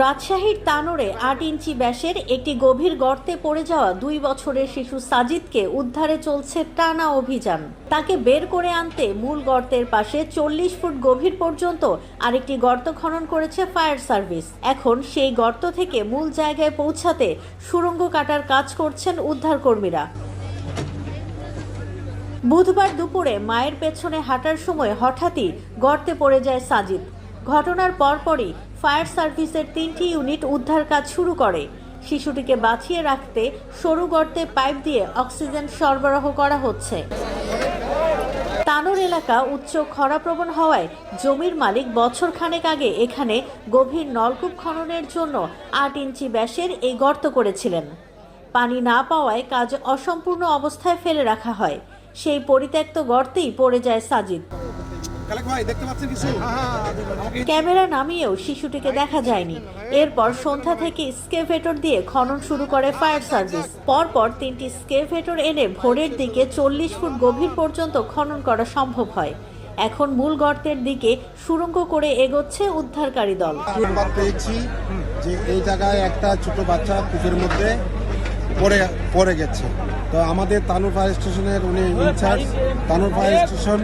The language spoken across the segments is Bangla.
রাজশাহীর তানোরে আট ইঞ্চি ব্যাসের একটি গভীর গর্তে পড়ে যাওয়া দুই বছরের শিশু সাজিদকে উদ্ধারে চলছে টানা অভিযান। তাকে বের করে আনতে মূল গর্তের পাশে চল্লিশ ফুট গভীর পর্যন্ত আরেকটি গর্ত খনন করেছে ফায়ার সার্ভিস। এখন সেই গর্ত থেকে মূল জায়গায় পৌঁছাতে সুড়ঙ্গ কাটার কাজ করছেন উদ্ধারকর্মীরা। বুধবার দুপুরে মায়ের পেছনে হাঁটার সময় হঠাৎই গর্তে পড়ে যায় সাজিদ। ঘটনার পরপরই ফায়ার সার্ভিসের তিনটি ইউনিট উদ্ধার কাজ শুরু করে। শিশুটিকে বাঁচিয়ে রাখতে সরু গর্তে পাইপ দিয়ে অক্সিজেন সরবরাহ করা হচ্ছে। তানোর এলাকা উচ্চ খরাপ্রবণ হওয়ায় জমির মালিক বছর খানেক আগে এখানে গভীর নলকূপ খননের জন্য আট ইঞ্চি ব্যাসের এই গর্ত করেছিলেন। পানি না পাওয়ায় কাজ অসম্পূর্ণ অবস্থায় ফেলে রাখা হয়। সেই পরিত্যক্ত গর্তেই পড়ে যায় সাজিদ। ক্যামেরা নামিয়েও শিশুটিকে দেখা যায়নি। এরপর সন্ধ্যা থেকে স্কেভেটর দিয়ে খনন শুরু করে ফায়ার সার্ভিস। পরপর তিনটি স্কেভেটর এনে ভোরের দিকে চল্লিশ ফুট গভীর পর্যন্ত খনন করা সম্ভব হয়। এখন মূল গর্তের দিকে সুড়ঙ্গ করে এগোচ্ছে উদ্ধারকারী দল। পেয়েছি যে এই জায়গায় একটা ছোট বাচ্চা পুকুরের মধ্যে পড়ে পড়ে গেছে। তো আমাদের তানুর ফায়ার স্টেশনের উনি ইনচার্জ তানুর ফায়ার স্টেশন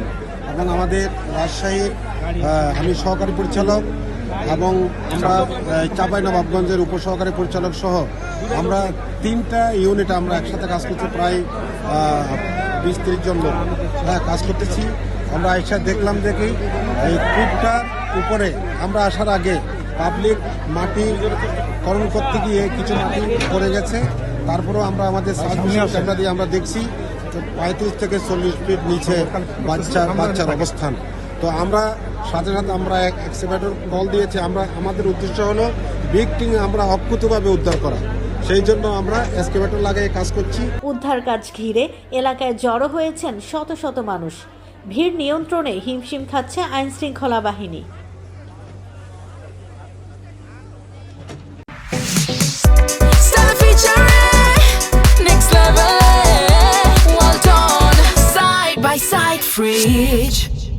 এবং আমাদের রাজশাহীর আমি সহকারী পরিচালক এবং আমরা চাপাই নবাবগঞ্জের উপসহকারী পরিচালক সহ আমরা তিনটা ইউনিট আমরা একসাথে কাজ করছি প্রায় বিশ তিরিশ জন লোক হ্যাঁ কাজ করতেছি। আমরা একসাথে দেখলাম দেখি এই কূপটার উপরে আমরা আসার আগে পাবলিক মাটি করণ করতে গিয়ে কিছু মাটি পড়ে গেছে। তারপরেও আমরা আমাদের সাবমিশন দিয়ে আমরা দেখছি। পঁয়ত্রিশ থেকে চল্লিশ ফিট নিচে বাচ্চা বাচ্চার অবস্থান। তো আমরা সাথে সাথে আমরা এক এক্সিভেটর কল দিয়েছি। আমরা আমাদের উদ্দেশ্য হলো বিগটিং আমরা অক্ষুতভাবে উদ্ধার করা। সেই জন্য আমরা এক্সকেভেটর লাগিয়ে কাজ করছি। উদ্ধার কাজ ঘিরে এলাকায় জড়ো হয়েছেন শত শত মানুষ। ভিড় নিয়ন্ত্রণে হিমশিম খাচ্ছে আইনশৃঙ্খলা বাহিনী। fridge.